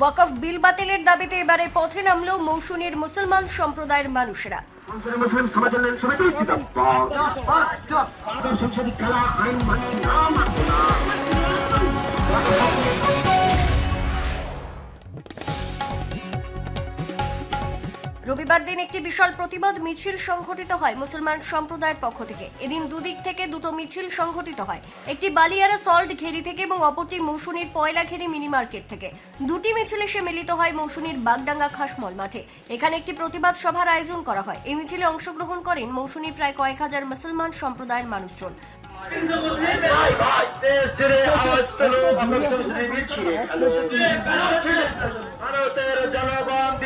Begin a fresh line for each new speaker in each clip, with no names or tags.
ওয়াকফ বিল বাতিলের দাবিতে এবারে পথে নামলো মৌসুমীর মুসলমান সম্প্রদায়ের মানুষেরা। রবিবার দিন একটি বিশাল প্রতিবাদ মিছিল সংঘটিত হয় মুসলমান সম্প্রদায়ের পক্ষ থেকে। এদিন দুদিক থেকে দুটো মিছিল সংঘটিত হয়। একটি বালিয়ারা সল্ট ঘেরি থেকে এবং অপরটি মৌসুমীর পয়লাঘেরি মিনি মার্কেট থেকে। দুটি মিছিল এসে মিলিত হয় মৌসুমীর বাগডাঙ্গা খাসমল মাঠে। এখানে একটি প্রতিবাদ সভার আয়োজন করা হয়। এই মিছিলে অংশগ্রহণ করেন মৌসুমীর প্রায় কয়েক হাজার মুসলমান সম্প্রদায়ের মানুষজন।
দেশ জুড়ে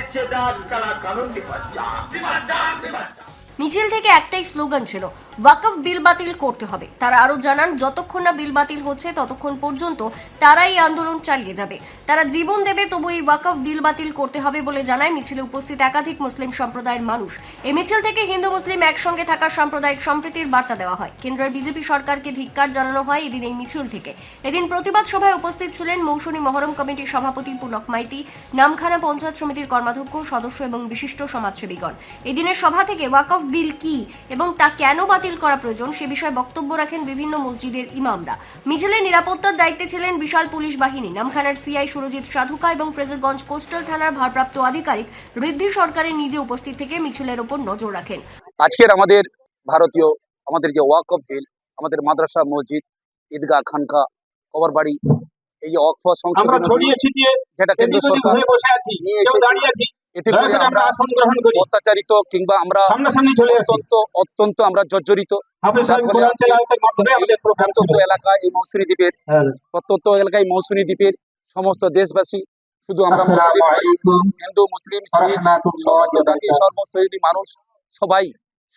আওয়াজ তোলো আমরা সংসদে মিছিলে খেলো ভারতের জনগণ দিচ্ছে ডাক কালা কানুন নিপাচ্চা
মিছিল থেকে একটাই স্লোগান ছিল, ওয়াকফ বিল বাতিল করতে হবে। তারা আরও জানান, যতক্ষণ না বিল বাতিল হচ্ছে, ততক্ষণ পর্যন্ত তারা এই আন্দোলন চালিয়ে যাবে। তারা জীবন দেবে, তবু এই ওয়াকফ বিল বাতিল করতে হবে বলে জানায় মিছিলে উপস্থিত একাধিক মুসলিম সম্প্রদায়ের মানুষ। এই মিছিল থেকে হিন্দু মুসলিম একসঙ্গে থাকার সাম্প্রদায়িক সম্প্রীতির বার্তা দেওয়া হয়। কেন্দ্রের বিজেপি সরকারকে ধিক্কার জানানো হয় এদিন এই মিছিল থেকে। এদিন প্রতিবাদ সভায় উপস্থিত ছিলেন মৌসুমী মহরম কমিটির সভাপতি পুলক মাইতি, নামখানা পঞ্চায়েত সমিতির কর্মাধ্যক্ষ, সদস্য এবং বিশিষ্ট সমাজসেবীগণ। এদিনের সভা থেকে ওয়াকফ বিল কি এবং তা কেন বাতিল করা প্রয়োজন সে বিষয়ে বক্তব্য রাখেন বিভিন্ন মসজিদের ইমামরা মিছিলের নিরাপত্তার দায়িত্বে ছিলেন বিশাল পুলিশ বাহিনী নামখানার সিআই সুরজিৎ সাধুকা এবং ফ্রেজারগঞ্জ কোস্টাল থানার ভারপ্রাপ্ত আধিকারিক ঋদ্ধি সরকারের নিজে উপস্থিত থেকে মিছিলের ওপর নজর রাখেন
আজকের আমাদের ভারতীয় আমাদের যে ওয়াক অফ বিল আমাদের মাদ্রাসা মসজিদ ঈদগাহ খানকা কবর বাড়ি এই যে
আমরা
সংশোধন
ছড়িয়ে ছিটিয়ে
যেটা কেন্দ্র সরকার
বসে আছি
নিয়ে
কেউ
এসেছে। এতে করে
আমরা
অত্যাচারিত কিংবা আমরা
সামনাসামনি চলে
অত্যন্ত অত্যন্ত আমরা জর্জরিত। এলাকা এই মৌসুমী দ্বীপের প্রত্যন্ত এলাকায় মৌসুমী দ্বীপের সমস্ত দেশবাসী শুধু আমরা হিন্দু মুসলিম সমস্ত জাতি সর্বশ্রেণী মানুষ সবাই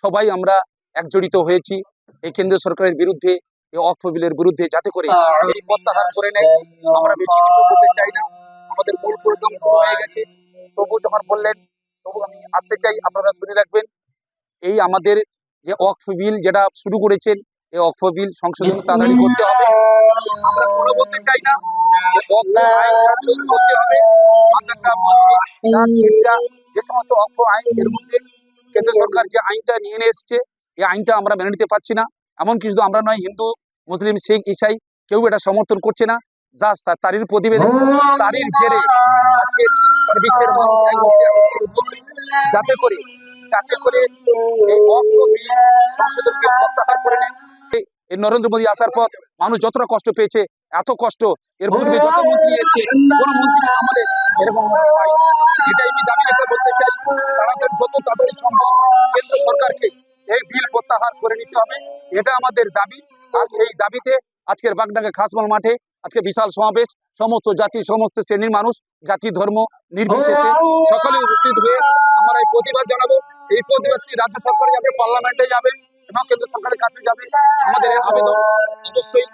সবাই আমরা একজড়িত হয়েছি এই কেন্দ্র সরকারের বিরুদ্ধে এই অক্ষ বিলের বিরুদ্ধে যাতে করে এই প্রত্যাহার করে নেয়। আমরা বেশি কিছু বলতে চাই না। আমাদের মূল প্রোগ্রাম শুরু হয়ে গেছে। তবু যখন বললেন তবু আমি আসতে চাই আপনারা শুনে রাখবেন এই আমাদের যে অক্ষ বিল যেটা শুরু করেছেন এই অক্ষ বিল সংশোধন তাড়াতাড়ি করতে হবে। আমরা কোনো বলতে চাই না যে অক্ষ আইন সংশোধন করতে হবে। মাদ্রাসা মসজিদ যে সমস্ত অক্ষ আইন এর মধ্যে কেন্দ্র সরকার যে আইনটা নিয়ে নিয়ে এসছে এই আইনটা আমরা মেনে নিতে পারছি না। এমনকি শুধু আমরা নয় হিন্দু মুসলিম শিখ ইসাই কেউ এটা সমর্থন করছে না। জাস্ট তারই প্রতিবেদন তারির জেরে যাতে করে যাতে করে প্রত্যাহার করে নেন এই- নরেন্দ্র মোদী আসার পর মানুষ যতটা কষ্ট পেয়েছে, এত কষ্ট এর পূর্বে যত মন্ত্রী কোন মন্ত্রী এটা আমাদের দাবি, আর সেই দাবিতে আজকের বাগডাঙ্গা খাসমাল মাঠে আজকে বিশাল সমাবেশ। সমস্ত জাতি সমস্ত শ্রেণির মানুষ জাতি ধর্ম নির্বিশেষে সকলে উপস্থিত হয়ে আমরা এই প্রতিবাদ জানাব। এই প্রতিবাদটি রাজ্য সরকারে যাবে পার্লামেন্টে যাবে এবং কেন্দ্র সরকারের কাছে যাবে। আমাদের আবেদন অবশ্যই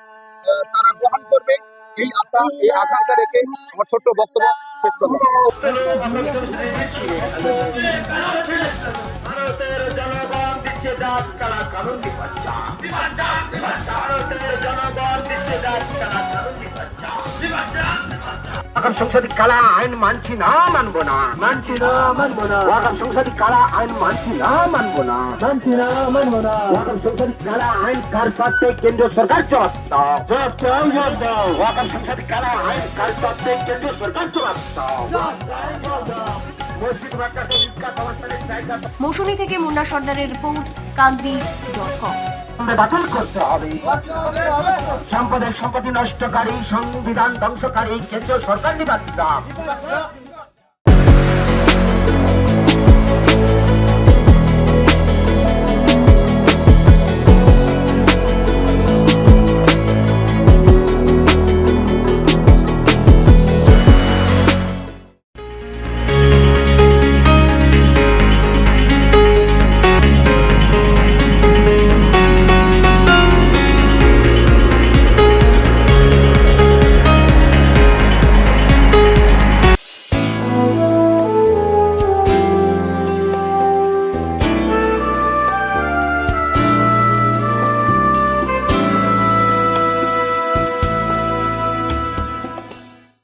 আহ, তারা গ্রহণ করবে। এই আশা এই আকাঙ্ক্ষা রেখে আমার ছোট্ট বক্তব্য শেষ
জনগণ ভারতের জনগণ দিচ্ছে ডাক কালা
আইন মানছি না মানবো না। মানছি না মানবো না। ওয়াকাম সংসদীয় কালা আইন মানছি না মানবো না। মানছি না মানবো না। ওয়াকাম সংসদীয় কালা আইন কার সত্ত্বে কেন্দ্র সরকার জবাব দাও জবাব দাও। জবাব দাও ওয়াকাম সংসদীয় কালা আইন কার সত্ত্বে কেন্দ্র সরকার জবাব দাও জায়গা
মৌসুমী থেকে মুন্না সর্দারের রিপোর্ট কাকদি ডট কম
বাতিল করতে হবে। সম্পদের সম্পত্তি নষ্টকারী, সংবিধান ধ্বংসকারী, কেন্দ্রীয় সরকার নিবাসী